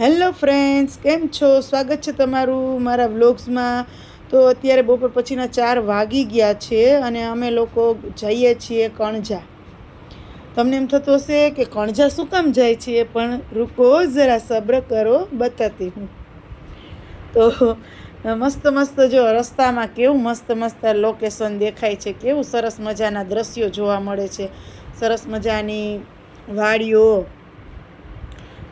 Hello friends, કેમ છો? સ્વાગત છે તમારું મારા વ્લોગ્સમાં. તો અત્યારે બપોર પછીના ચાર વાગી ગયા છે અને અમે લોકો જઈએ છીએ કણજા. તમને એમ થતું હશે કે કણજા શું કામ જાય છે? પણ રૂકો જરા સબ્ર કરો, બતાતી હું. તો, મસ્ત મસ્ત જો રસ્તામાં કેવું મસ્ત મસ્ત લોકેશન દેખાય છે. કેવું સરસ મજાના દ્રશ્યો જોવા મળે છે. સરસ મજાની વાડીઓ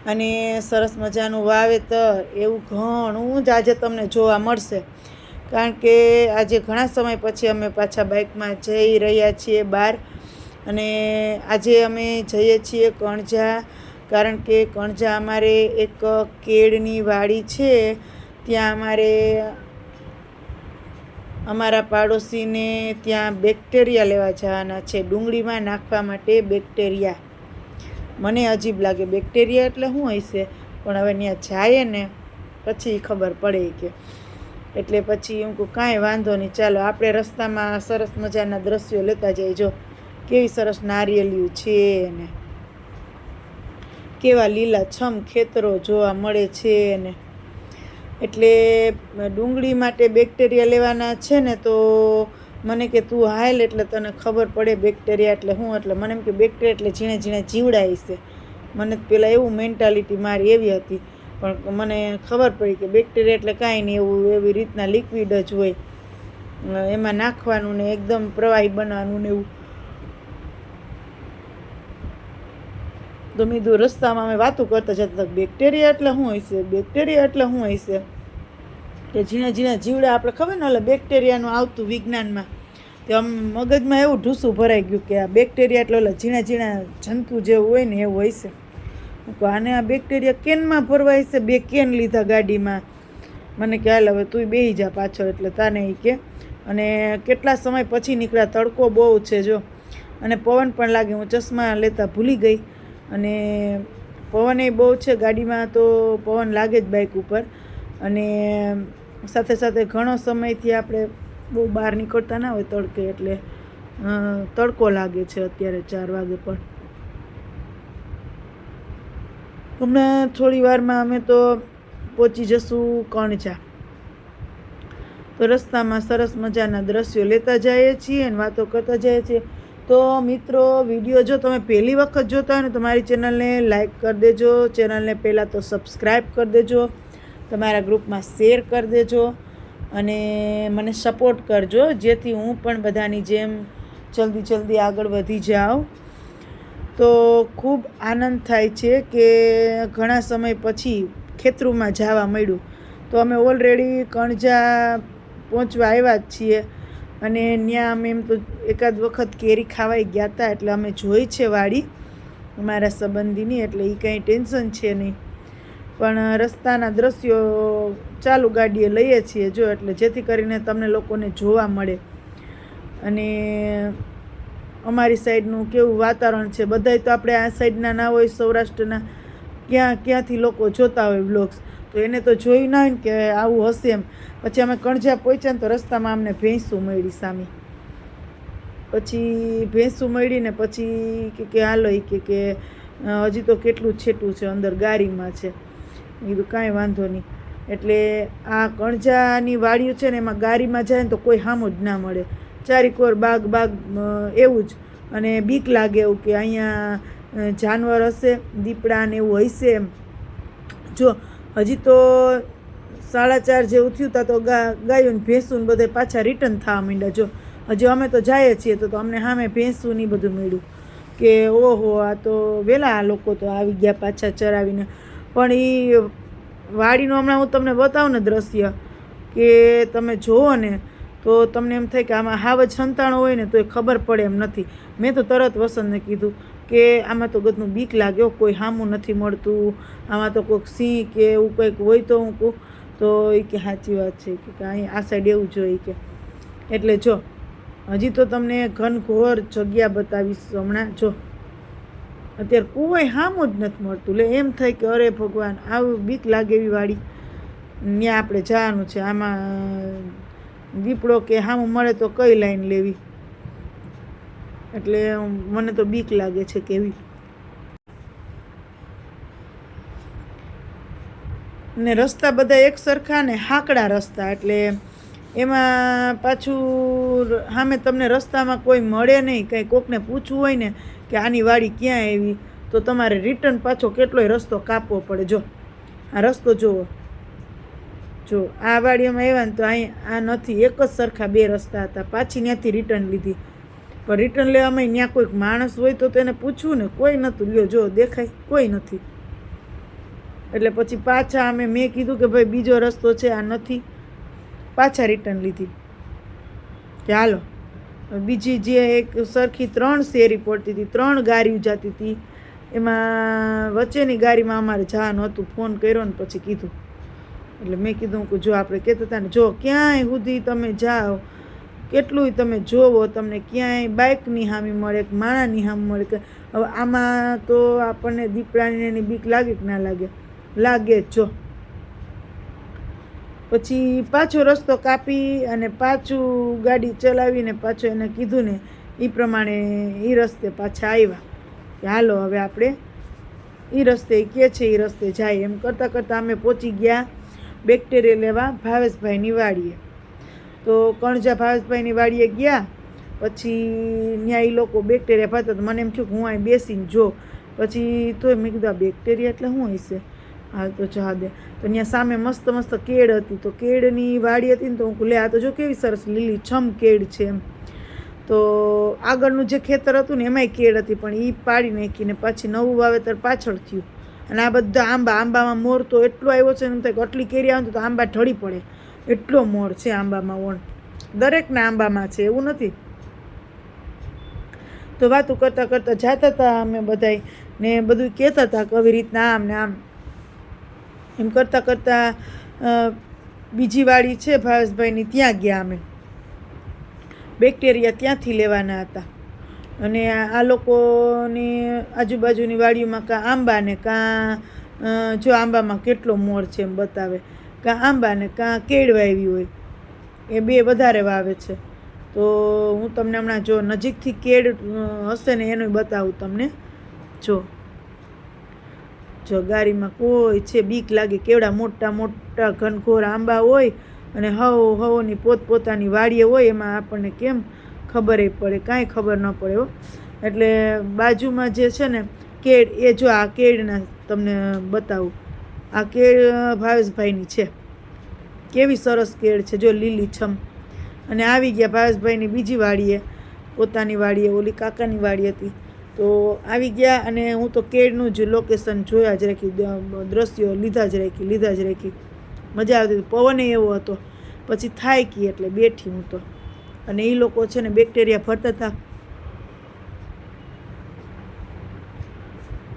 અને સરસ મજાનું વાવેતર એવું ઘણું જ આજે તમને જોવા મળશે. કારણ કે આજે ઘણા સમય પછી અમે પાછા બાઇકમાં જઈ રહ્યા છીએ બહાર. અને આજે અમે જઈએ છીએ કણજા, કારણ કે કણજા અમારે એક કેળની વાડી છે. ત્યાં અમારે અમારા પાડોશીને ત્યાં બેક્ટેરિયા લેવા જવાના છે ડુંગળીમાં નાખવા માટે બેક્ટેરિયા. મને અજીબ લાગે, બેક્ટેરિયા એટલે શું હશે પણ હવે ત્યાં જાય ને પછી ખબર પડે કે. એટલે પછી હું કહું, કાંઈ વાંધો નહીં, ચાલો, આપણે રસ્તામાં સરસ મજાના દ્રશ્યો લેતા જઈએ જો, કેવી સરસ નારિયેલિયું છે ને. કેવા લીલા છમ ખેતરો જોવા મળે છે ને. એટલે ડુંગળી માટે બેક્ટેરિયા લેવાના છે ને, તો મને કે તું હાલ એટલે તને ખબર પડે બેક્ટેરિયા એટલે હું એટલે. મને એમ કે બેક્ટેરિયા એટલે ઝીણે ઝીણે જીવડાય છે. મને પહેલાં એવું મેન્ટાલિટી મારી એવી હતી. પણ મને ખબર પડી કે બેક્ટેરિયા એટલે કાંઈ નહીં, એવું એવી રીતના લિક્વિડ જ હોય. એમાં નાખવાનું ને એકદમ પ્રવાહી બનાવવાનું ને એવું. તો મેં રસ્તામાં અમે વાતો કરતા જતા બેક્ટેરિયા એટલે શું હોય છે? બેક્ટેરિયા એટલે શું હોય છે? કે ઝીણા ઝીણા જીવડા આપણે ખબર ને એટલે બેક્ટેરિયાનું આવતું વિજ્ઞાનમાં. તે આમ મગજમાં એવું ઢૂસું ભરાઈ ગયું કે આ બેક્ટેરિયા એટલે ઓલા ઝીણા ઝીણા જંતુ જેવું હોય ને એવું હોય છે. આને આ બેક્ટેરિયા કેનમાં ભરવાય છે? બે કેન લીધા ગાડીમાં. મને હાલ હવે તું બેહી જા પાછળ, એટલે તાને એ કે. અને કેટલા સમય પછી નીકળ્યા, તડકો બહુ છે જો. અને પવન પણ લાગે, હું ચશ્મા લેતા ભૂલી ગઈ. અને પવન એ બહુ છે ગાડીમાં, તો પવન લાગે જ બાઇક ઉપર. અને સાથે સાથે ઘણો સમયથી આપણે બહુ બહાર નીકળતા ના હોય તડકે એટલે તડકો લાગે છે અત્યારે ચાર વાગે પણ. હમણાં થોડી વારમાં અમે તો પહોંચી જશું કણજા તો રસ્તામાં સરસ મજાના દ્રશ્યો લેતા જઈએ છીએ અને વાતો કરતા જઈએ છીએ. તો મિત્રો, વીડિયો જો તમે પહેલી વખત જોતા હોય ને તો મારી ચેનલને લાઈક કરી દેજો. ચેનલને પહેલાં તો સબસ્ક્રાઈબ કરી દેજો. તમારા ગ્રુપમાં શેર કરી દેજો અને મને સપોર્ટ કરજો, જેથી હું પણ બધાની જેમ જલ્દી જલ્દી આગળ વધી જાઉં. તો ખૂબ આનંદ થાય છે કે ઘણા સમય પછી ખેતરુમાં જવા મળ્યું તો અમે ઓલરેડી કણજા પહોંચવા આવ્યા જ છીએ અને ત્યાં અમે એમ તો એકાદ વખત કેરી ખાવાઈ ગયા હતા એટલે અમે જોઈ છે વાડી અમારા સંબંધીની, એટલે એ કંઈ ટેન્શન છે નહીં. પણ રસ્તાના દ્રશ્યો ચાલુ ગાડીએ લઈએ છીએ જો, એટલે જેથી કરીને તમને લોકોને જોવા મળે. અને અમારી સાઈડનું કેવું વાતાવરણ છે? બધાય તો આપણે આ સાઈડના ના હોય, સૌરાષ્ટ્રના, ક્યાં, ક્યાંથી લોકો જોતા હોય વ્લોગ્સ? તો એને તો જોયું ના હોય ને કે આવું હશે એમ. પછી અમે કણજા પહોંચ્યા ને તો રસ્તામાં અમને ભેંસું મળી સામે. પછી ભેંસું મળીને પછી કે કે હાલો કે કે હજી તો કેટલું છેટું છે અંદર ગાડીમાં છે. કીધું કાંઈ વાંધો નહીં. એટલે આ કણજાની વાડીઓ છે ને એમાં ગાડીમાં જાય ને તો કોઈ હામો જ ના મળે. ચારીકોર બાગ બાગ એવું જ. અને બીક લાગે એવું કે અહીંયા જાનવર હશે, દીપડા ને એવું હશે એમ. જો, હજી તો સાડા ચાર જેવું થયું તા તો ગાયું ભેંસું ને બધે પાછા રિટર્ન થવા માંડ્યા. જો, હજી અમે તો જઈએ છીએ તો અમને સામે ભેંસું ને બધું મળ્યું. કે ઓહો, આ તો વહેલા આ લોકો તો આવી ગયા પાછા ચરાવીને. પણ એ વાડીનું હમણાં હું તમને બતાવું ને દ્રશ્ય કે તમે જુઓ ને, તો તમને એમ થાય કે આમાં હાવ જ સંતાણો હોય ને, તો એ ખબર પડે એમ નથી. મેં તો તરત વસંતને કીધું કે આમાં તો ગતનું બીક લાગ્યો કોઈ હામું નથી મળતું, આમાં તો કોઈક સિંહ કે એવું કંઈક હોય તો હું કહું. તો એ કે સાચી વાત છે કે અહીં આ સાઈડ એવું જોઈએ કે. એટલે જો, હજી તો તમને ઘનઘોર જગ્યા બતાવીશ હમણાં. જો અત્યારે કોઈ હામું જ નથી મળતું. લે, એમ થાય કે અરે ભગવાન, આવું બીક લાગે એવી વાળી ત્યાં આપણે જવાનું છે. આમાં દીપડો કે હામું મળે તો કઈ લાઈન લેવી? એટલે મને તો બીક લાગે છે કેવી ને રસ્તા બધા એક સરખા ને હાકડા રસ્તા. એટલે એમાં પાછું સામે તમને રસ્તામાં કોઈ મળે નહીં, કંઈ કોકને પૂછવું હોય ને કે આની વાડી ક્યાં આવી, તો તમારે રિટર્ન પાછો કેટલોય રસ્તો કાપવો પડે. જો, આ રસ્તો જુઓ. જો, આ વાડીમાં આવ્યા ને તો અહીં આ નથી, એક જ સરખા બે રસ્તા હતા. પાછી ત્યાંથી રિટર્ન લીધી. પણ રિટર્ન લેવામાં ત્યાં કોઈક માણસ હોય તો તેને પૂછવું ને, કોઈ નહોતું. લ્યો, જો, દેખાય, કોઈ નથી. એટલે પછી પાછા અમે મેં કીધું કે ભાઈ બીજો રસ્તો છે, આ નથી. પાછા રિટર્ન લીધી. કે હાલો બીજી જે એક સરખી ત્રણ શેરી પડતી હતી, ત્રણ ગાડીઓ જતી હતી, એમાં વચ્ચેની ગાડીમાં અમારે જવાનું હતું, ફોન કર્યો ને પછી કીધું. એટલે મેં કીધું કે જો આપણે કહેતા હતા ને, જો ક્યાંય સુધી તમે જાઓ, કેટલુંય તમે જોવો, તમને ક્યાંય બાઇકની હામી મળે કે માણાની હામી મળે કે, હવે આમાં તો આપણને દીપડાની એની બીક લાગે કે ના લાગે? લાગે જ જો. પછી પાછો રસ્તો કાપી અને પાછું ગાડી ચલાવીને પાછું એને કીધું ને એ પ્રમાણે એ રસ્તે પાછા આવ્યા કે હાલો, હવે આપણે એ રસ્તે કે છે એ રસ્તે જાય. એમ કરતાં કરતાં અમે પહોંચી ગયા બેક્ટેરિયા લેવા ભાવેશભાઈની વાડીએ તો કણજા ભાવેશભાઈની વાડીએ ગયા, પછી ત્યાં એ લોકો બેક્ટેરિયા ભાતા તો મને એમ થયું કે હું અહીં બેસીને જો પછી તોય મેં કીધું, આ બેક્ટેરિયા એટલે શું હશે? હાલ તો જવા દે. તો ત્યાં સામે મસ્ત મસ્ત કેળ હતી. તો કેળની વાડી હતી ને તો હું લે, આ તો જો કેવી સરસ લીલી છમ કેળ છે એમ. તો આગળનું જે ખેતર હતું ને, એમાંય કેળ હતી, પણ એ પાડી નાખીને પાછી નવું વાવેતર પાછળ થયું. અને આ બધા આંબા, આંબામાં મોર તો એટલો આવ્યો છે ને કે આટલી કેરી આવે તો આંબા ઢળી પડે. એટલો મોર છે આંબામાં ઓણ દરેકના આંબામાં છે, એવું નથી. તો વાતું કરતાં કરતાં જાતા હતા અમે બધાય ને બધું કહેતા હતા કે આવી રીતના આમ ને આમ. એમ કરતાં કરતાં બીજી વાડી છે ભાવેશભાઈની, ત્યાં ગયા અમે. બેક્ટેરિયા ત્યાંથી લેવાના હતા. અને આ લોકોની આજુબાજુની વાડીઓમાં કાં આંબા ને કાં જો આંબામાં કેટલો મોર છે એમ બતાવે, કાં આંબા ને કાં કેળવા આવી હોય, એ બે વધારે વાવે છે. તો હું તમને હમણાં જો નજીકથી કેળ હશે ને એનું બતાવું તમને. જો. જો ગાડીમાં કોઈ છે, બીક લાગે, કેવડા મોટા મોટા ઘનઘોર આંબા હોય અને હવ હવોની પોતપોતાની વાડીએ હોય, એમાં આપણને કેમ ખબર પડે? કાંઈ ખબર ન પડે હો. એટલે બાજુમાં જે છે ને કેળ એ જો આ કેળના તમને બતાવું. આ કેળ ભાવેશભાઈની છે. કેવી સરસ કેળ છે, જો લીલી છમ. અને આવી ગયા ભાવેશભાઈની બીજી વાડીએ, પોતાની વાડીએ, ઓલી કાકાની વાડી હતી. તો આવી ગયા અને હું તો કેળનું જ લોકેશન જોયા જ રાખી દ્રશ્યો લીધા જ રાખી, લીધા જ રાખી. મજા આવતી. પવન એવો હતો. પછી થાય કી એટલે બેઠી હું તો. અને એ લોકો છે ને બેક્ટેરિયા ફરતા હતા.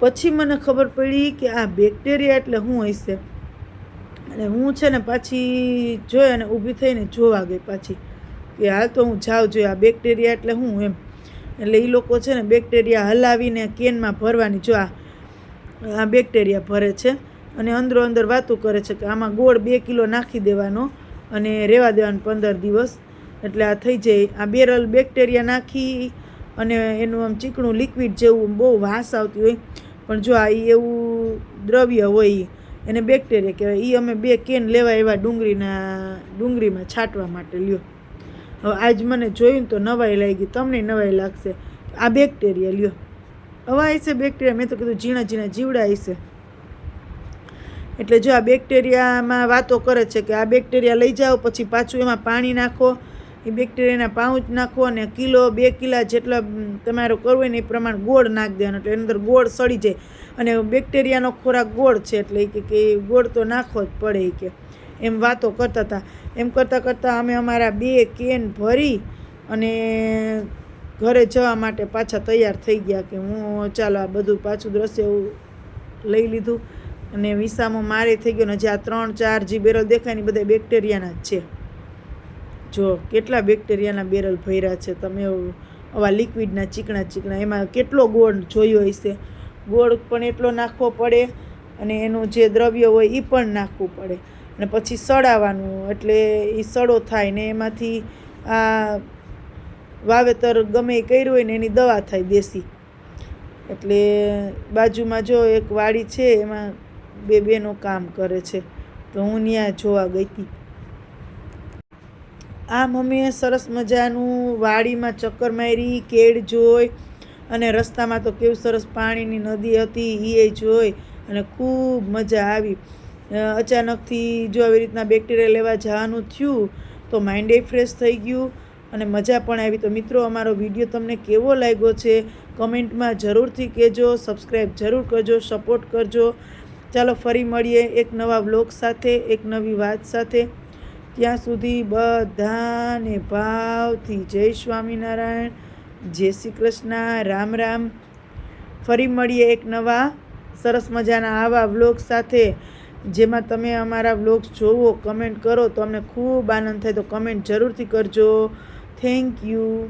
પછી મને ખબર પડી કે આ બેક્ટેરિયા એટલે શું હશે અને હું છે ને પાછી જોઈ અને ઊભી થઈને જોવા ગઈ પાછી કે હાલ તો હું જાઉં જોઈએ. આ બેક્ટેરિયા એટલે હું એમ. એટલે એ લોકો છે ને બેક્ટેરિયા હલાવીને કેનમાં ભરવાની જો આ આ બેક્ટેરિયા ભરે છે અને અંદરો અંદર વાતું કરે છે કે આમાં ગોળ બે કિલો નાખી દેવાનો અને રહેવા દેવાનું પંદર દિવસ. એટલે આ થઈ જાય. આ બેરલ બેક્ટેરિયા નાખી અને એનું આમ ચીકણું લિક્વિડ જેવું બહુ વાસ આવતી હોય. પણ જો આ એવું દ્રવ્ય હોય એને બેક્ટેરિયા કહેવાય. એ અમે બે કેન લેવા એવા ડુંગળીના, ડુંગળીમાં છાંટવા માટે લ્યો. હવે આજ મને જોયું તો નવાઈ લાગી. તમને નવાઈ લાગશે. આ બેક્ટેરિયા લ્યો. હવા હશે બેક્ટેરિયા મેં તો કીધું ઝીણા ઝીણા જીવડા હશે એટલે જો આ બેક્ટેરિયામાં વાતો કરે છે કે આ બેક્ટેરિયા લઈ જાઓ, પછી પાછું એમાં પાણી નાખો. એ બેક્ટેરિયાના પાઉચ નાખો અને કિલો, બે કિલા જેટલા તમારો કરવું હોય ને એ પ્રમાણે ગોળ નાખી દેવાનો. એટલે એની અંદર ગોળ સડી જાય. અને બેક્ટેરિયાનો ખોરાક ગોળ છે. એટલે કે ગોળ તો નાખવો જ પડે કે. એમ વાતો કરતા હતા. એમ કરતાં કરતાં અમે અમારા બે કેન ભરી અને ઘરે જવા માટે પાછા તૈયાર થઈ ગયા કે હું ચાલો આ બધું પાછું દ્રશ્ય લઈ લીધું. અને વિસામાં મારે થઈ ગયો ને જે આ ત્રણ ચાર જે બેરલ દેખાય ને બધા બેક્ટેરિયાના જ છે. જો કેટલા બેક્ટેરિયાના બેરલ ભર્યા છે તમે આવા લિક્વિડના ચીકણા ચીકણા એમાં કેટલો ગોળ જોયો હશે ગોળ પણ એટલો નાખવો પડે અને એનું જે દ્રવ્ય હોય એ પણ નાખવું પડે. અને પછી સડાવવાનું, એટલે એ સડો થાય ને એમાંથી આ વાવેતર ગમે એ કર્યું હોય ને એની દવા થાય દેશી. એટલે બાજુમાં જો એક વાડી છે, એમાં બે બેનો કામ કરે છે, તો હું ત્યાં જોવા ગઈ હતી આ મમ્મીએ સરસ મજાનું વાડીમાં ચક્કર મારી, કેળ જોઈ, અને રસ્તામાં તો કેવું સરસ પાણીની નદી હતી એ જોઈ, અને ખૂબ મજા આવી. અચાનકથી જો આવી રીતના બેક્ટેરિયા લેવા જવાનું થયું, તો માઇન્ડે ફ્રેશ થઈ ગયું અને મજા પણ આવી. તો મિત્રો, અમારો વીડિયો તમને કેવો લાગ્યો છે? કમેન્ટમાં જરૂરથી કહેજો સબસ્ક્રાઈબ જરૂર કરજો સપોર્ટ કરજો. ચાલો ફરી મળીએ એક નવા વ્લોગ સાથે, એક નવી વાત સાથે. ત્યાં સુધી બધાને ભાવથી જય સ્વામિનારાયણ, જય શ્રી કૃષ્ણ, રામ રામ. ફરી મળીએ એક નવા સરસ મજાના આવા વ્લોગ સાથે. જેમાં તમે અમારા વ્લોગ્સ જોવો, કમેન્ટ કરો, તો અમને ખૂબ આનંદ થાય, તો કમેન્ટ જરૂરથી કરજો. Thank you